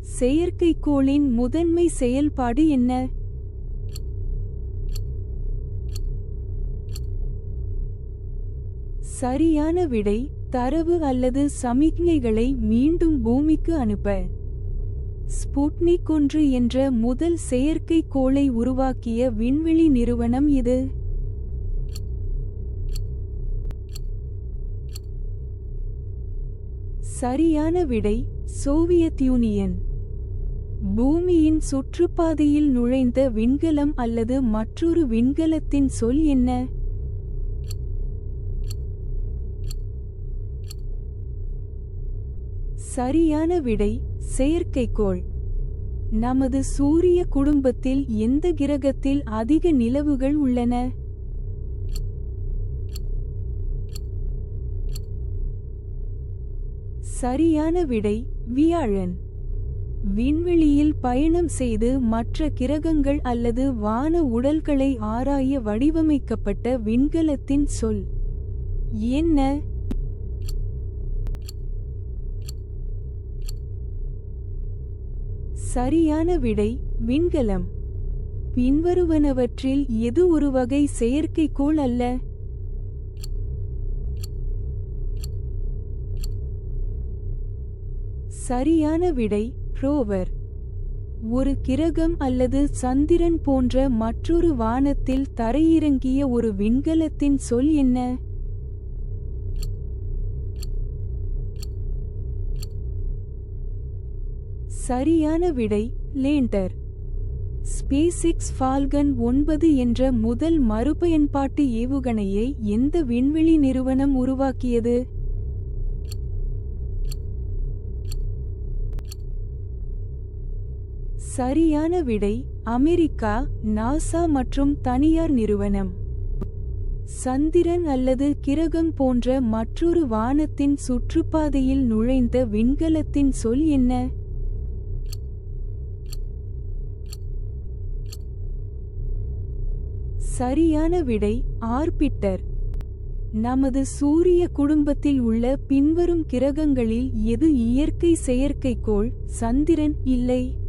செயற்கைக்கோளின் முதன்மை செயல்பாடு என்ன? சரியான விடை தரவு அல்லது சமிக்ஞைகளை மீண்டும் பூமிக்கு அனுப்ப. ஸ்புட்னிக் ஒன்று என்ற முதல் செயற்கைக்கோளை உருவாக்கிய விண்வெளி நிறுவனம் இது. சரியான விடை சோவியத் யூனியன். பூமியின் சுற்றுப்பாதையில் நுழைந்த விண்கலம் அல்லது மற்றொரு விண்கலத்தின் சொல் என்ன? சரியான விடை செயற்கைக்கோள். நமது சூரிய குடும்பத்தில் எந்த கிரகத்தில் அதிக நிலவுகள் உள்ளன? சரியான விடை வியாழன். விண்வெளியில் பயணம் செய்து மற்ற கிரகங்கள் அல்லது வான உடல்களை ஆராய வடிவமைக்கப்பட்ட விண்கலத்தின் சொல். என்ன? சரியான விடை விண்கலம். பின்வருவனவற்றில் எது ஒரு வகை செயற்கைக்கோள் அல்ல? சரியான விடை ரோவர் ஒரு கிரகம் அல்லது சந்திரன் போன்ற மற்றொரு வானத்தில் தரையிறங்கிய ஒரு விண்கலத்தின் சொல் என்ன? சரியான விடை லேண்டர். ஸ்பேசிக்ஸ் ஃபால்கன் ஒன்பது என்ற முதல் மறுபயன்பாட்டு ஏவுகணையை எந்த விண்வெளி நிறுவனம் உருவாக்கியது? சரியான விடை அமெரிக்கா நாசா மற்றும் தனியார் நிறுவனம். சந்திரன் அல்லது கிரகம் போன்ற மற்றொரு வானத்தின் சுற்றுப்பாதையில் நுழைந்த விண்கலத்தின் சொல் என்ன? சரியான விடை ஆர்பிட்டர். நமது சூரிய குடும்பத்தில் உள்ள பின்வரும் கிரகங்களில் எது இயற்கை செயற்கைக்கோள்? சந்திரன் இல்லை.